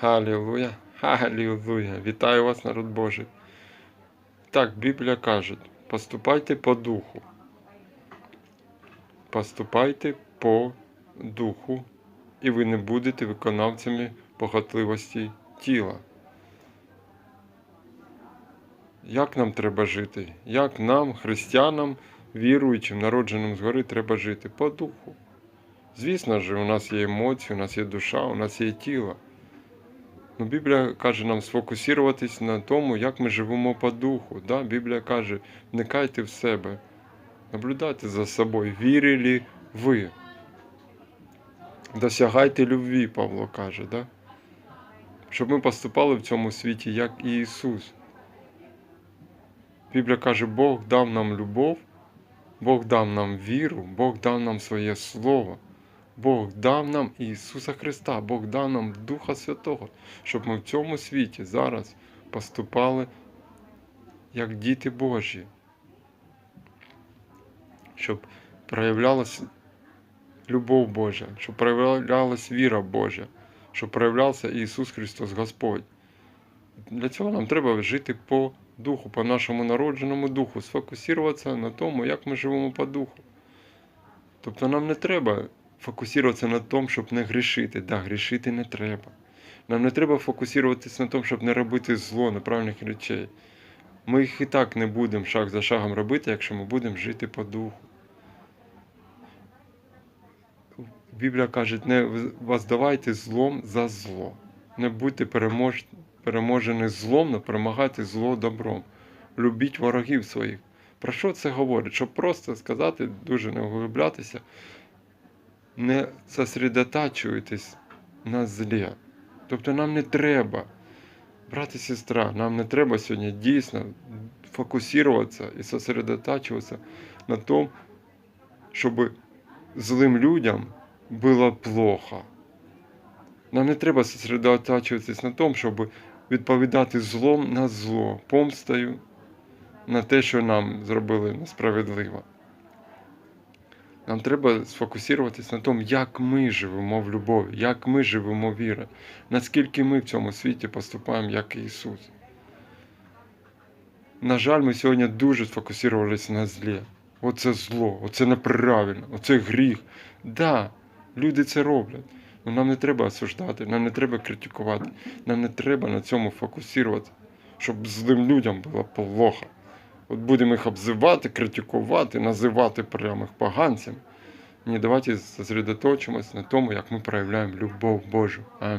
Халілуя, Халілуя. Вітаю вас, народ Божий. Так, Біблія каже, поступайте по духу. Поступайте по духу, і ви не будете виконавцями похотливості тіла. Як нам треба жити? Як нам, християнам, віруючим, народженим згори, треба жити? По духу. Звісно ж, у нас є емоції, у нас є душа, у нас є тіло. Ну, Біблія каже нам сфокусуватись на тому, як ми живемо по духу. Да? Біблія каже, вникайте в себе, наблюдайте за собою, вірили ви. Досягайте любві, Павло каже, да? щоб ми поступали в цьому світі, як і Ісус. Біблія каже, Бог дав нам любов, Бог дав нам віру, Бог дав нам своє Слово. Бог дав нам Ісуса Христа, Бог дав нам Духа Святого, щоб ми в цьому світі зараз поступали як діти Божі, щоб проявлялася любов Божа, щоб проявлялася віра Божа, щоб проявлявся Ісус Христос Господь. Для цього нам треба жити по духу, по нашому народженому духу, сфокусуватися на тому, як ми живемо по духу. Тобто нам не треба фокусуватися на тому, щоб не грішити. Да, грішити не треба. Нам не треба фокусуватися на тому, щоб не робити зло, неправильних речей. Ми їх і так не будемо шаг за шагом робити, якщо ми будемо жити по духу. Біблія каже, не воздавайте злом за зло. Не будьте перемож... переможені злом, але перемагайте зло добром. Любіть ворогів своїх. Про що це говорить? Щоб просто сказати, дуже не углублятися, не сосредотачуйтесь на злі. Тобто нам не треба, брат і сестра, нам не треба сьогодні дійсно фокусуватися і сосредотачуватися на тому, щоб злим людям було плохо. Нам не треба сосредотачуватись на тому, щоб відповідати злом на зло, помстою на те, що нам зробили несправедливо. Нам треба сфокусуватись на тому, як ми живемо в любові, як ми живемо в вірі, наскільки ми в цьому світі поступаємо, як Ісус. На жаль, ми сьогодні дуже сфокусувалися на злі. Оце зло, оце неправильно, оце гріх. Да, люди це роблять. але нам не треба осуждати, нам не треба критикувати, нам не треба на цьому фокусуватися, щоб злим людям було плохо. От будемо їх обзивати, критикувати, називати прямих поганцями. Ні, давайте зосередоточимось на тому, як ми проявляємо любов Божу. Амінь.